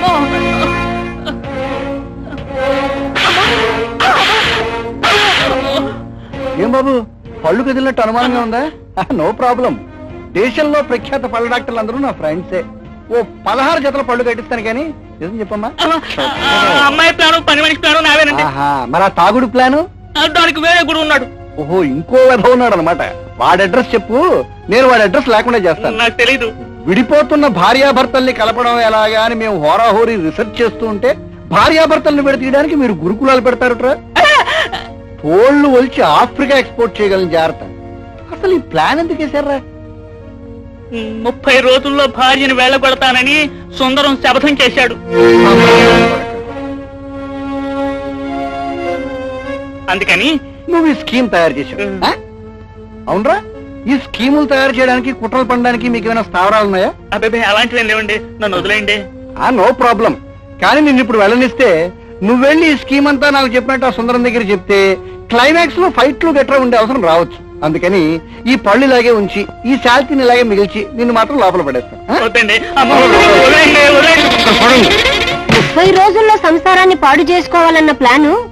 అమ్మో. ఏం బాబు పళ్ళు కదిలినట్టు అనుమానంగా ఉందా? No problem. దేశంలో ప్రఖ్యాత పళ్ళ డాక్టర్లు అందరూ నా ఫ్రెండ్సే. ఓ పదహారు జతల పళ్ళు కట్టిస్తాను కానీ నిజం చెప్పమ్మా? అమ్మాయి ప్రాణం పని మనిషి నావేనండి. ఆహా మరి ఆ తాగుడు ప్లాను? దానికి వేరే గుడి ఉన్నాడు. ఓహో ఇంకో వెధ ఉన్నాడు అనమాట వాడి అడ్రస్ చెప్పు నేను వాడి అడ్రస్ లేకుండా చేస్తాను. నాకు తెలీదు. విడిపోతున్న భార్యాభర్తల్ని కలపడం ఎలాగా అని మేము హోరాహోరీ రీసెర్చ్ చేస్తూ ఉంటే భార్యాభర్తల్ని విడతీయడానికి మీరు గురుకులాలు పెడతారట్రా? తోళ్ళు ఒలిచి ఆఫ్రికా ఎక్స్పోర్ట్ చేయగలని జాగ్రత్త. అసలు ఈ ప్లాన్ ఎందుకు వేశారా ముప్పై రోజుల్లో భార్యను వెళ్ళగొడతానని సుందరం శపథం చేశాడు. అందుకని నువ్వు ఈ స్కీమ్ తయారు చేశావు? అవునరా? ఈ స్కీములు తయారు చేయడానికి కుట్రలు పడడానికి మీకు ఏమైనా స్థావరాలు ఉన్నాయా? అబ్బాయి అలాంటివి లేవండి. నన్ను వదిలేయండి. ఆ నో ప్రాబ్లం. కానీ నిన్ను ఇప్పుడు వెళ్ళనిస్తే నువ్వు వెళ్ళి ఈ స్కీమ్ అంతా నాకు చెప్పినట్టు ఆ సుందరం దగ్గర చెప్తే క్లైమాక్స్లో ఫైట్లు గట్రా ఉండే అవసరం రావచ్చు. అందుకని ఈ పళ్ళు ఇలాగే ఉంచి ఈ శాల్తీని ఇలాగే మిగిల్చి నిన్ను మాత్రం లోపల పడేస్తాను. ఆ? ముప్పై రోజుల్లో సంసారాన్ని పాడు చేసుకోవాలన్న ప్లాను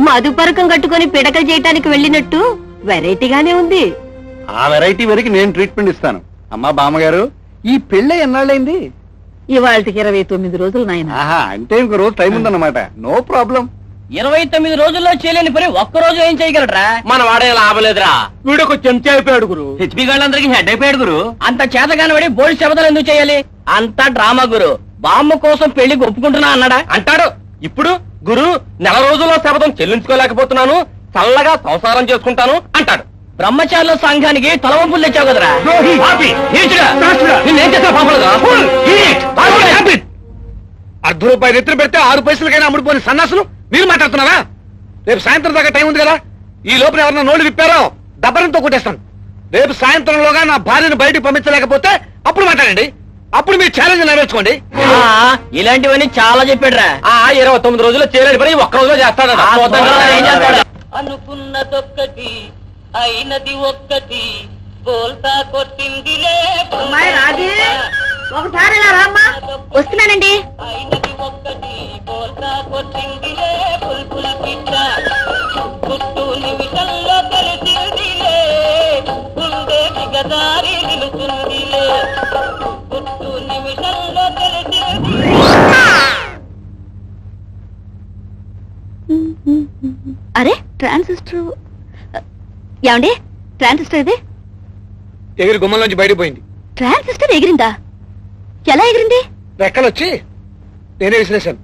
మధుపరకం కట్టుకొని పిడకలు చేయటానికి వెళ్ళినట్టు వెరైటీగానే ఉంది. ఆ వెరైటీ వరకు నేను ట్రీట్మెంట్ ఇస్తాను. అమ్మా బామ్మగారు ఈ పెళ్ళి ఎన్నాళ్ళైంది? ఇవాళకి ఇరవై తొమ్మిది రోజులు నాయన. ఆహా అంటే ఇంకో రోజు టైం ఉందన్నమాట. No problem. ఇరవై తొమ్మిది రోజుల్లో చేయలేని పని ఒక్క రోజు ఏం చేయగలరా మన వాడే లాభలేదురా వీడొక చెంచా అయిపోయాడు గురు. హెచ్పి గాళ్ళందరికీ హెడ్ అయిపోయాడు గురు. అంత చేతగాని పడి బోల్డ్ శబదాలు ఎందుకు చేయాలి? అంతా డ్రామా గురు. బామ్మ కోసం పెళ్ళి ఒప్పుకుంటున్నా అన్నాడా? అంటాడు. ఇప్పుడు గురు నెల రోజుల్లో శపథం చెల్లించుకోలేకపోతున్నాను చల్లగా సంసారం చేసుకుంటాను అంటాడు. బ్రహ్మచారుల సంఘానికి తలవంపులు తెచ్చావు కదరా నిన్నేం. అర్ధ రూపాయలు ఎత్తున పెడితే ఆరు పైసలకైనా అమ్ముడుపోయిన సన్నాసులు? మీరు మాట్లాడుతున్నారా? రేపు సాయంత్రం దాకా టైం ఉంది కదా? ఈ లోపల ఎవరన్నా నోళ్ళు విప్పారో? దబ్బరంతో కొట్టేస్తాను. రేపు సాయంత్రంలోగా నా భార్యను బయటికి పంపించలేకపోతే అప్పుడు మాట్లాడండి. అప్పుడు మీరు ఛాలెంజ్ నెరవేర్చుకోండి. ఆ, ఇలాంటివన్నీ చాలా చెప్పాడురా. ఆ ఇరవై తొమ్మిది రోజుల్లో చేయలేని పని ఒక్క రోజులో చేస్తాడో. అనుకున్నదొక్కటి అయినది ఒక్కటి. బోల్తా కొట్టిందిలే ఒకసారి వస్తున్నానండి. అయినది ఒక్కటి. బోల్తా కొట్టిందిలే బుల్బుల్ పిట్ట. గుట్టు నిమిషంలో తెలిసిందిలే. గుండె దిగదారి నిలుచుందిలే ఏమండి? ట్రాన్సిస్టర్ ఇది? ఎగిరి గుమ్మంలోంచి బయటకు పోయింది. ట్రాన్సిస్టర్ ఎగిరిందా? ఎలా ఎగిరింది? రెక్కలు వచ్చి నేనే విశ్లేషణ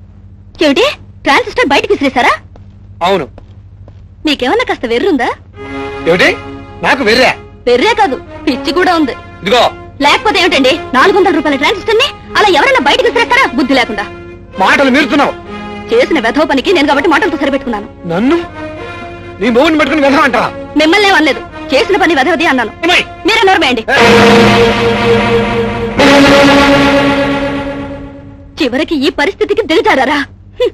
ఏమిటి? ట్రాన్సిస్టర్ బయటకు విసిరేశారా? అవును. మీకేమన్నా కాస్త వెర్రుందా? ఏమిటి? నాకు వెర్రా? వెర్రే కాదు పిచ్చి కూడా ఉంది. ఇదిగో. లేకపోతే ఏమిటండి? నాలుగు వందల రూపాయల ట్రాన్సిస్టర్ని అలా ఎవరైనా బయటకు విసిరేస్తారా? బుద్ధి లేకుండా. మాటలు మీరుతున్నావు. చేసిన వెధవ పనికి నేను కాబట్టి మాటలతో సరిపెట్టుకున్నాను. నన్ను? నీ మూడిని పట్టుకుని వెళ్దామంటా మిమ్మల్ని ఏం అనలేదు. చేసిన పని వెధవది అన్నాను. మీరే నోరమేయండి చివరికి ఈ పరిస్థితికి దిగజారా హ్మ్.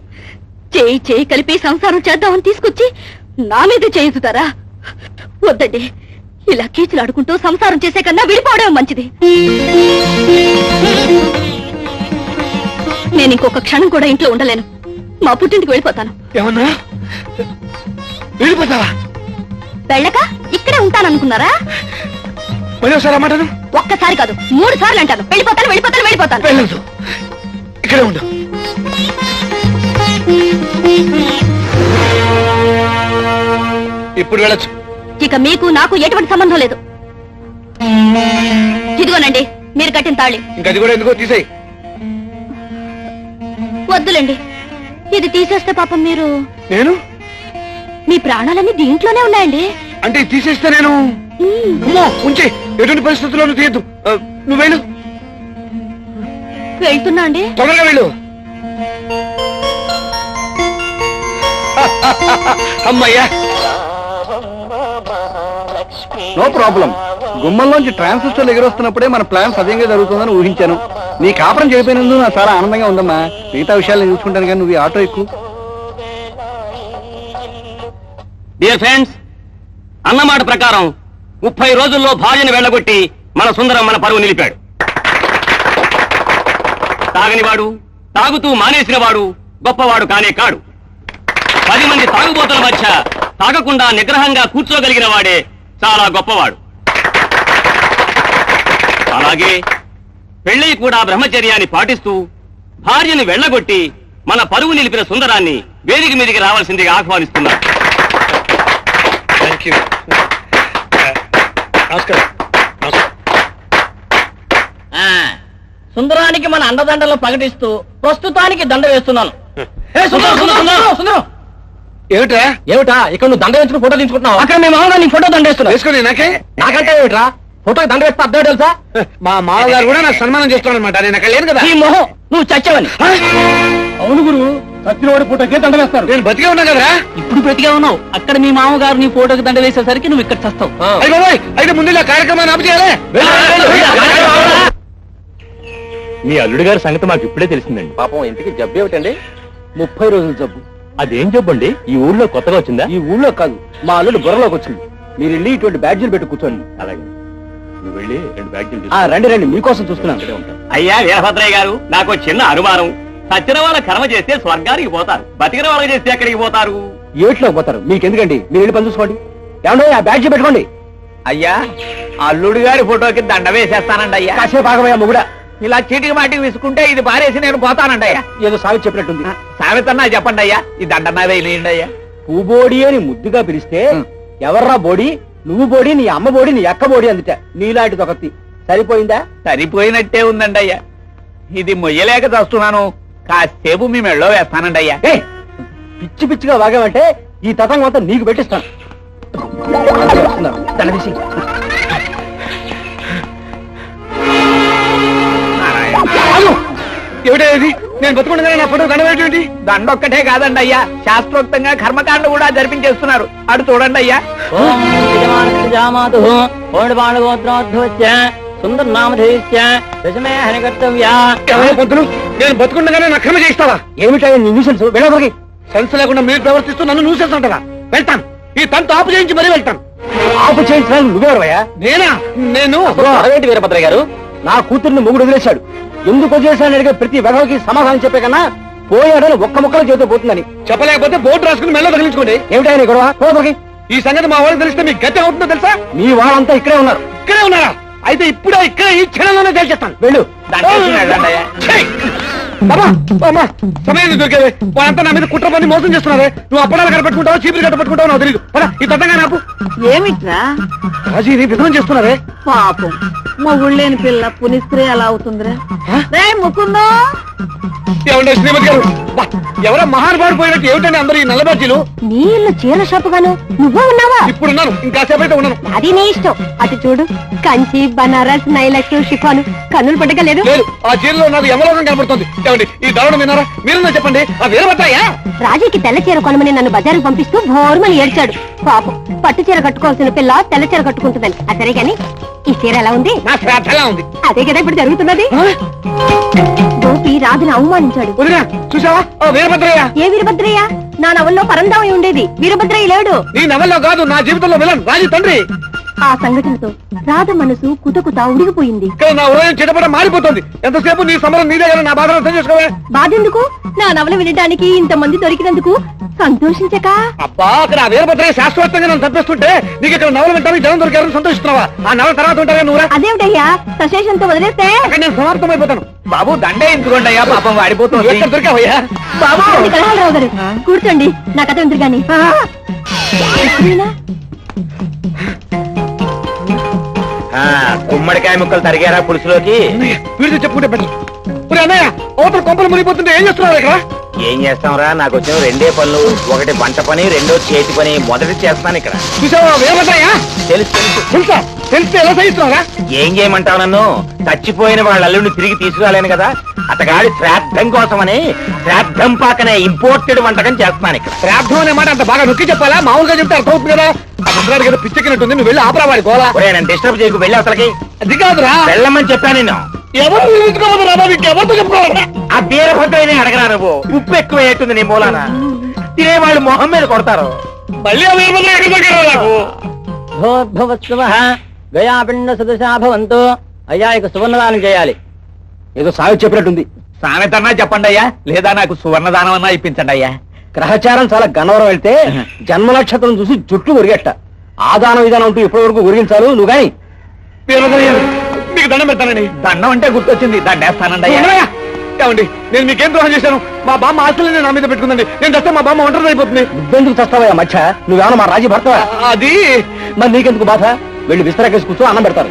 చేయి చేయి కలిపి సంసారం చేద్దామని తీసుకొచ్చి నా మీద చేయుతారా వద్దండి. ఇలా కీచులు ఆడుకుంటూ సంసారం చేసే కన్నా విడిపోవడం మంచిది. నేను ఇంకొక క్షణం కూడా ఇంట్లో ఉండలేను. మా పుట్టింటికి వెళ్ళిపోతాను. ఏమన్నా? వెళ్ళిపోతావా వెళ్ళక ఇక్కడే ఉంటాననుకున్నారా? ఒకసారి అమ్మాటను ఒక్కసారి కాదు మూడు సార్లు అంటాను. వెళ్ళిపోతాను వెళ్ళిపోతాను వెళ్ళిపోతాను. వెళ్ళదు. ఇక్కడే ఉండు. ఇప్పుడు వెళ్ళొచ్చు. ఇక మీకు నాకు ఎటువంటి సంబంధం లేదు. ఇదిగోనండి మీరు కట్టిన తాళి. ఇంకా అది కూడా ఎందుకో తీసేయి. వద్దులేండి. ఇది తీసేస్తే పాపం మీరు నేను? మీ ప్రాణాలన్నీ దీంట్లోనే ఉన్నాయండి. అంటే తీసేస్తే నేను. అమ్మో, ఉంచి ఎటువంటి పరిస్థితుల్లోనూ తీయద్దు. నువ్వు వెళ్ళు. వెళ్తున్నా అండి. తొందరగా వెళ్ళు. అమ్మయ్యా. No problem. గుమ్మంలోంచి ట్రాన్సిస్టర్లు ఎగురొస్తున్నప్పుడే మన ప్లాన్ సవ్యంగా జరుగుతుందని ఊహించాను. నీ కాపురం చేయకపోయినందుకు నాకు చాలా ఆనందంగా ఉందమ్మా. మిగతా విషయాలు నేను చూసుకుంటాను కానీ నువ్వు ఈ ఆటో ఎక్కువ. డియర్ ఫ్రెండ్స్ అన్నమాట ప్రకారం ముప్పై రోజుల్లో భార్యను వెళ్ళగొట్టి మన సుందరం మన పరువు నిలిపాడు. తాగనివాడు తాగుతూ మానేసిన వాడు గొప్పవాడు కానే కాడు. పది మంది తాగుబోతుల మధ్య తాగకుండా నిగ్రహంగా కూర్చోగలిగిన వాడే చాలా గొప్పవాడు. అలాగే పెళ్ళై కూడా బ్రహ్మచర్యాన్ని పాటిస్తూ భార్యను వెళ్ళగొట్టి మన పరువు నిలిపిన సుందరాన్ని వేదిక మీదికి రావాల్సిందిగా ఆహ్వానిస్తున్నారు థ్యాంక్ యూ నమస్కారం నమస్కారం ఆ, సుందరానికి మన అండదండలు ప్రకటిస్తూ ప్రస్తుతానికి దండ వేస్తున్నాను. ఏ, సుందరం, సుందరం, సుందరం, సుందరం. ఏమిట్రా? ఏమిటా ఇక్కడ నువ్వు దండ వేసుకుని ఫోటో తీసుకుంటున్నావు అక్కడ మీ మామూలుగా నీ ఫోటో దండ వేస్తున్నా వేసుకొని నాకే. నాకంటే ఏమిట్రా? ఫోటోకి దండ వేస్తే అర్థం తెలుసా? మా మామగారు కూడా నాకు సన్మానం చేస్తున్నాడు అనమాట నేను అక్కడ లేను కదా. ఈ మొహం నువ్వు చచ్చవని. అవును గురు సత్యనవాడి ఫోటోకే దండ వేస్తారు నేను బతికే ఉన్నా కదా ఇప్పుడు బ్రతిగా ఉన్నావు. అక్కడ మీ మామగారు నీ ఫోటోకి దండ వేసేసరికి నువ్వు ఇక్కడ చస్తావు. అయితే ముందు ఇలా కార్యక్రమాన్ని ఆపు చేయాలి. మీ అల్లుడి గారి సంగతి మాకు ఇప్పుడే తెలిసిందండి. పాపం ఇంటికి జబ్బు ఏమిటండి? ముప్పై రోజుల జబ్బు. అదేం జబ్బు అండి? ఈ ఊళ్ళో కొత్తగా వచ్చిందా? ఈ ఊళ్ళో కాదు మా అల్లుడు బుర్రలోకి వచ్చింది. మీరు వెళ్ళి ఇటువంటి బ్యాడ్జీలు పెట్టి కూర్చోండి. అలాగే. నువ్వు వెళ్ళి రెండు ఆ, రండి రండి మీకోసం చూస్తున్నాను. అయ్యా వీరభద్రయ్య గారు నాకు ఒక చిన్న అనుమానం. సచ్చిన వాళ్ళ కర్మ చేస్తే స్వర్గానికి పోతారు. బతికిన వాళ్ళకి చేస్తే ఎక్కడికి పోతారు? ఏట్లోకి పోతారు. మీకు ఎందుకండి? మీరు వెళ్ళి పని చూసుకోండి. ఏమండి ఆ బ్యాడ్జీ పెట్టుకోండి. అయ్యా అల్లుడి గారి ఫోటోకి దండ వేసేస్తానండి అయ్యా. కాసేపు ఆగమయ్యా మొగుడా. ఇలా చీటికి మాటికి విసుకుంటే ఇది పారేసి నేను పోతానండి అయ్యా. ఏదో సావి చెప్పినట్టుంది. సామెతన్నా చెప్పండి అయ్యా. ఈ దండన్నా వేయండి అయ్యా. పూబోడి అని ముద్దుగా పిలిస్తే ఎవర్రా బోడి? నువ్వు బోడి నీ అమ్మ బోడి నీ అక్క బోడి అందుట. నీలాంటిది ఒకటి. సరిపోయిందా? సరిపోయినట్టే ఉందండి అయ్యా. ఇది మొయ్యలేక చస్తున్నాను. కాసేపు మీ మెళ్ళో వేస్తానండి అయ్యా ఏ పిచ్చి పిచ్చిగా వాగామంటే ఈ తతంగం అంతా నీకు పెట్టిస్తాను. ఆగు! ఏమిటా ఇది? నేను బతుకుండగానే నా ఫోటో కనబడేటువంటి దండొక్కటే కాదండి అయ్యా శాస్త్రోక్తంగా కర్మకాండ కూడా జరిపించేస్తున్నారు. అటు చూడండి అయ్యా సుందర దశమే ఎవరో పొద్దును నేను బతుకుండగానే నా క్రమ చేయిస్తావా? ఏమిటా న్యూసెన్స్ వెళ్ళవరికి సెన్స్ లేకుండా మీరు ప్రవర్తిస్తూ నన్ను నూసేస్తుంటారా వెళ్తాను. ఈ తంతు ఆపు చేయించి మరీ వెళ్తాను. ఆపు చేయించడానికి నువ్వెవరవయ్యా నేనా? నేను? అదేంటి వీరభద్రయ్య గారు? నా కూతుర్ని మొగుడు వదిలేశాడు. ఎందుకు వదిలేశాడని అడిగే ప్రతి వెధవకి సమాధానం చెప్పే కన్నా పోయాడని ఒక్క ముక్కలో చేతితో పోతుందని. చెప్పలేకపోతే బోర్డు రాసుకుని మెల్ల తగిలించుకోండి. ఏమిటా నీ గొడవ? పోదరికి ఈ సంగతి మా వాళ్ళకి తెలిస్తే మీకు గతి అవుతుందో తెలుసా? మీ వాళ్ళంతా ఇక్కడే ఉన్నారు? ఇక్కడే ఉన్నారా? అయితే ఇప్పుడే ఇక్కడే ఈ క్షణంలోనే తెలిచేస్తాను. వెళ్ళు. దండేసి వెళ్ళండి అయ్యా. ఛీ! బాబా, బాబా, సమయం దొరికేది? వాళ్ళంతా నా మీద కుట్ర పని మోసం చేస్తున్నారే. నువ్వు అప్పడాలు కట్టపెట్టుకుంటావు చీపులు కట్టపెట్టుకుంటావు నాకు తెలియదు ఈ తగ్గంగా నాకు ఏమిట్రా? రాజీని విధం చేస్తున్నారే? పాపం. మొగుళ్ళేని పిల్ల పునిస్త్రీ ఎలా అవుతుందిరా? రే ముకుందో! ఏమంటే శ్రీమతి గారు? ఎవరో మహానుభావుడు పోయినట్టు ఏమిటండి అందరూ ఈ నల్లబాజీలు? నీ ఇల్లు చీర షాపు గాను నువ్వు ఉన్నావా? ఇప్పుడున్నాను ఇంకాసేపు అయితే ఉన్నాను. అది నీ ఇష్టం. అటు చూడు కంచి బనారస్ నైలక్స్ షిఫాను. కన్నులు పట్టగలేదు లేదు ఆ చీరలో నాకు యమలోకం కనబడుతుంది ఏమండి ఈ దారుణం విన్నారా? మీరున్నా చెప్పండి ఆ వీరభద్రయ్యా రాజీకి తెల్ల చీర కొనమని నన్ను బజారుకు పంపిస్తూ భోర్మని ఏడ్చాడు. పాపం పట్టు చీర కట్టుకోవాల్సిన పిల్ల తెల్ల చీర కట్టుకుంటుందని. ఆ సరే గాని ఈ చీర ఎలా ఉంది? నా శ్రాద్ధలా ఉంది. అదే కదా ఇప్పుడు జరుగుతున్నది? గోపి రాజుని అవమానించాడు. వదినా చూసావా? ఆ వీరభద్రయ్య. ఏ వీరభద్రయ్య? నా నవల్లో పరందామై ఉండేది. వీరభద్రయ్య లేడు. నీ నవల్లో కాదు నా జీవితంలో విలన్ రాజీ తండ్రి. ఆ సంఘటనతో రాధ మనసు కుతకుత ఉడిగిపోయింది. నా ఉదయం చిటపట మారిపోతుంది. ఎంతసేపు నీ సమరం నీదే కదా నా బాధను అర్థం చేసుకోవే? బాధెందుకు? నా నవల వినడానికి ఇంతమంది దొరికినందుకు సంతోషించక. అబ్బా అక్కడ ఆ వీరభద్రయ్య శాశ్వతంగా నన్ను తప్పిస్తుంటే నీకు ఇక్కడ నవల వింటానికి జనం దొరికారని సంతోషిస్తున్నావా? ఆ నవల తర్వాత ఉంటావా నువ్వురా అదేమిటయ్యా? సశేషంతో వదిలేస్తే? అక్కడ నేను సమాప్తమైపోతాను. బాబు దండే ఎందుకోండి అయ్యా? పాపం వాడిపోతుంది. ఎక్కడ దొరికావయ్యా బాబు! కలహాలరావు గారు. కూర్చోండి. నా కథ ఎందుకు గాని. గుమ్మడికాయ ముక్కలు తరిగారా పులుసులోకి? వీడితో చెప్పుకుంటే బెటర్ ఒరే అన్నయ్య అవతల కొంపలు మునిగిపోతుంటే ఏం చేస్తున్నారు ఇక్కడ? ఏం చేస్తాంరా? నాకు వచ్చిన రెండే పనులు. ఒకటి వంట పని రెండో చేతి పని. మొదటి చేస్తాను ఇక్కడ. తెలుసు తెలుసు. తెలుసా? తెలిస్తే ఎలా సహిస్తున్నారా ఏం చేయమంటావు నన్ను? చచ్చిపోయిన వాళ్ళ అల్లుడిని తిరిగి తీసుకురాలేను కదా? అతగాడి శ్రాద్ధం కోసమని శ్రాద్ధం పాకనే ఇంపోర్టెడ్ వంటకం చేస్తున్నాను ఇక్కడ. శ్రాద్ధం అనే మాట అంత బాగా నొక్కి చెప్పాలా? మామూలుగా చెప్తే అర్థమవుతుంది కదా? ఆ ముద్రాడికి ఏదో పిచ్చెక్కినట్టుంది. నువ్వు వెళ్ళి ఆపరా వాడి గోలా. నన్ను డిస్టర్బ్ చేయకు. వెళ్ళి అసలుకి. అది కాదురా. వెళ్ళమని చెప్పాను నేను ఎవరు నిలుచుకోవద్దు చెప్పుకోవాలరా ఆ వీరభద్రని అడగరా నువ్వు? ఉప్పు ఎక్కువ అవుతుంది నీ మూలాన. తినేవాళ్ళు మొహం మీద కొడతారు. మళ్ళీ ఆ దొరికారా నాకు? భోద్భవత్సవ గయాపిండ సదృశా భవంతు. అయ్యా ఇక సువర్ణదానం చేయాలి. ఏదో సాగు చెప్పినట్టుంది. సామెతన్నా చెప్పండి అయ్యా. లేదా నాకు సువర్ణదానం అన్నా ఇప్పించండి అయ్యా. గ్రహచారం చాలా గన్నవరం వెళ్తే జన్మ నక్షత్రం చూసి జుట్లు ఉరిగట్ట ఆదానం విధానం అంటూ ఇప్పటి వరకు ఉరిగించాలు నువ్వు వీరభద్రయ్య, మీకు దండం పెడతానండి. దండం అంటే గుర్తొచ్చింది. దండేస్తానండి? ఏమండి? నేను మీకేం ద్రోహం చేశాను? మా బామ్మ ఆస్తులని నా మీద పెట్టుకుందండి. నేను చస్తే మా బామ్మ ఒంటరి అయిపోతుంది. నువ్వెందుకు చస్తావయ్యా మధ్య నువ్వేమన్నా మా రాజీ భర్తవా? అది. మరి నీకెందుకు బాధ? వెళ్ళి విస్తరాకేసి కూర్చో అన్నం పెడతారు.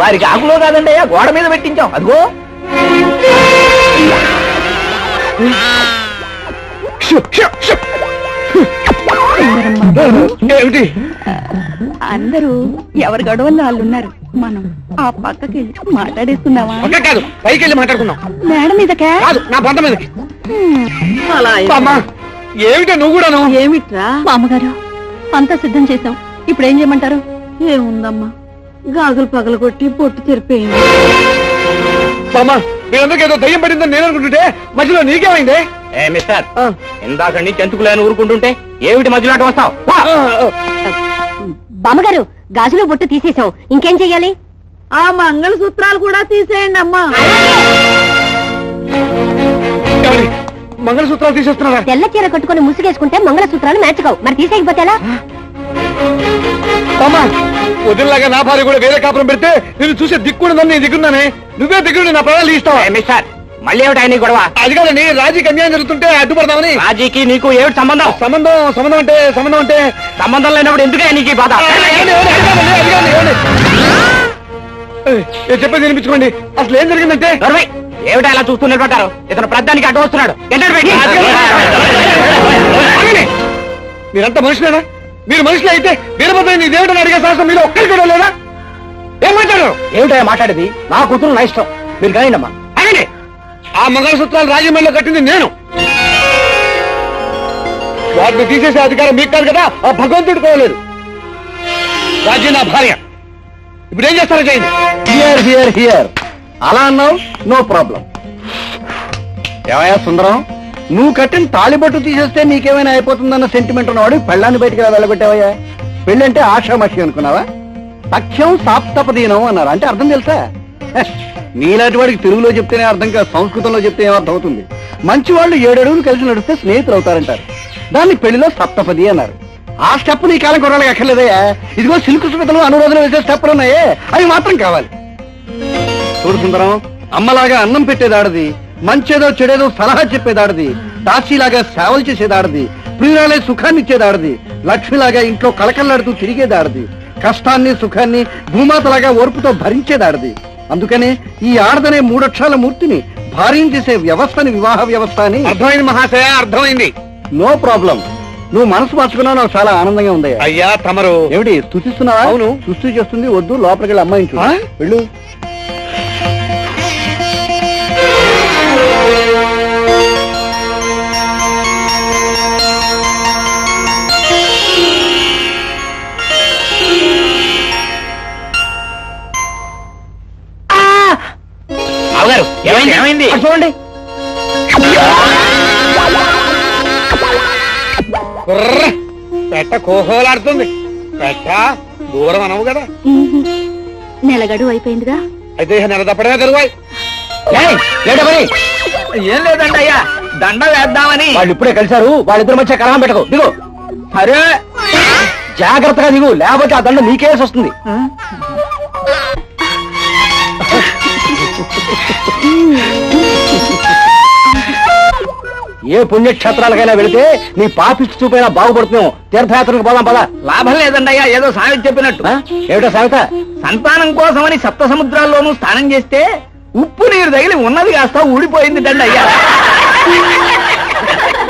వారికి ఆకులో కాదండి గోడ మీద పెట్టించాం. అదిగో. ఏమిటి? అందరూ ఎవరి గొడవల్లో వాళ్ళు ఉన్నారు మనం ఆ పక్కకి వెళ్ళి మాట్లాడేస్తున్నావా ఒక్క కాదు. పైకి వెళ్ళి మాట్లాడుకుందాం. మేడం మీదకే? కాదు నా బంధం మీదకి. అలా ఏమిటో నువ్వు కూడాను? ఏమిట్రా? మామగారు అంతా సిద్ధం చేశాం. ఇప్పుడు ఏం చేయమంటారు? ఏముందమ్మా? గాజులు పగలగొట్టి పొట్టు తెరిపోయింది బామ్మ మీరందరికీ ఏదో దయ్యం పడిందని నేను అనుకుంటుంటే మధ్యలో నీకేమైంది? ఏ మిస్టర్ ఆ, ఇందాక నుంచి ఊరుకుంటుంటే ఏమిటి మధ్యలో అటు వస్తావు. బామ్మగారు గాజులు బొట్టు తీసేసాం ఇంకేం చెయ్యాలి? ఆ మంగళ సూత్రాలు కూడా తీసేయండి అమ్మా? మంగళసూత్రాలు తీసేస్తున్నారా? తెల్ల చీర కట్టుకుని ముసుగేసుకుంటే మంగళ సూత్రాలు మ్యాచ్ కావు. మరి తీసేయకపోతే ఎలా? వదిలిలాగా నా భార్య కూడా వేరే కాపురం పెడితే నేను చూసే దిక్కుడుందని నేను దిగున్నానే నువ్వే దిగుడు నా ప్రాణాలు ఇస్తావా మళ్ళీ ఏమిటి ఆయన గొడవ? అది కాదండి రాజీకి అన్యాయం జరుగుతుంటే అడ్డుపడదామని. రాజీకి నీకు ఏమిటి సంబంధం? సంబంధం సంబంధం అంటే సంబంధం అంటే? సంబంధం లేనప్పుడు ఎందుకే నీకు ఈ బాధ? చెప్పేది వినిపించుకోండి. అసలు ఏం జరిగిందంటే? నర్వై ఏమిటి అలా చూస్తూ నిలబడ్డారు ఇతను ప్రధానికి అడ్డు వస్తున్నాడు. మీరంతా మనుషులేనా? మీరు మనుషులు అయితే వీరభద్ర ఇదేమిటని అడిగే శాస్త్రం మీరు ఒక్కరికి కూడా లేదా? ఏం మాట్లాడారు? ఏమిటో మాట్లాడేది? నా కూతురు నా ఇష్టం. మీరు కానీ అమ్మా ఆగండి. ఆ మంగళసూత్రాలు రాజమండ్రిలో కట్టింది నేను. వాటిని తీసేసే అధికారం మీకు కాదు కదా? ఆ భగవంతుడు పోలేదు. రాజీ నా భార్య. ఇప్పుడు ఏం చేస్తారో చేయండి హియర్ హియర్ హియర్ అలా అన్నావు? నో ప్రాబ్లం ఏమయ్యా సుందరం? నువ్వు కట్టిన తాళిబట్టు తీసేస్తే నీకేమైనా అయిపోతుందన్న సెంటిమెంట్ ఉన్నవాడు పెళ్ళాన్ని బయటికి ఎలా వెళ్ళగొట్టావయ్యా? పెళ్ళంటే ఆషామాషి అనుకున్నావా? పక్షం సాప్తపదీనం అన్నారు. అంటే అర్థం తెలుసా? హె, నీలాంటి వాడికి తెలుగులో చెప్తేనే అర్థం కాదు సంస్కృతంలో చెప్తే ఏమర్థం అవుతుంది? మంచి వాళ్ళు ఏడడుగులు కలిసి నడిస్తే స్నేహితులు అవుతారంటారు దాన్ని పెళ్ళిలో సప్తపది అన్నారు. ఆ స్టెప్ నీ కాలం కొరాలకు అక్కర్లేదయ్యా. ఇదిగో సిల్క్ సుమితలు అనురోధన వేసే స్టెప్లు ఉన్నాయే. అవి మాత్రం కావాలి. చూడు సుందరం అమ్మలాగా అన్నం పెట్టేదాడది మంచేదో చెడేదో సలహా చెప్పేదాడది దాసీలాగా సేవలు చేసేదాడది ప్రియురాలే సుఖాన్ని ఇచ్చేదాడది లక్ష్మిలాగా ఇంట్లో కళకళ్ళాడుతూ తిరిగేదాడది కష్టాన్ని సుఖాన్ని భూమాతలాగా ఓర్పుతో భరించేదాడది. అందుకనే ఈ ఆడదనే మూడక్షరాల మూర్తిని భార్యం చేసే వ్యవస్థని వివాహ వ్యవస్థ అని. అర్థమైంది మహాశయ అర్థమైంది. No problem. నువ్వు మనసు మార్చుకున్నావు నాకు చాలా ఆనందంగా ఉంది అయ్యా తమరు. ఏమిటి స్థుతిస్తున్నావా అవును. సృష్టి చేస్తుంది వద్దు లోపలికి వెళ్ళి అమ్మాయించు ఆ? వెళ్ళు. ఏమైంది? చూడండి. పెట్ట కోహోలాడుతుంది. పెట్ట దూరం అనవు కదా. నెలగడు అయిపోయిందిగా? అయితే ఇక నెల తప్పడమే ఏంటో పని? ఏం లేదండి అయ్యా దండ వేద్దామని. వాళ్ళు ఇప్పుడే కలిశారు వాళ్ళిద్దరి మధ్య కలహం పెట్టకు. దిగు. అరే! జాగ్రత్తగా దిగు లేకపోతే ఆ దండ నీకేసి వస్తుంది. ఏ పుణ్యక్షేత్రాలకైనా వెళితే నీ పాపిష్టి చూపైనా బాగుపడుతున్నావు. తీర్థయాత్రకు పోదాం పదా. లాభం లేదండి అయ్యా ఏదో సామెత చెప్పినట్టు. ఏమిటో సామెత? సంతానం కోసమని సప్త సముద్రాల్లోనూ స్నానం చేస్తే ఉప్పు నీరు తగిలి ఉన్నది కాస్త ఊడిపోయింది దండ అయ్యా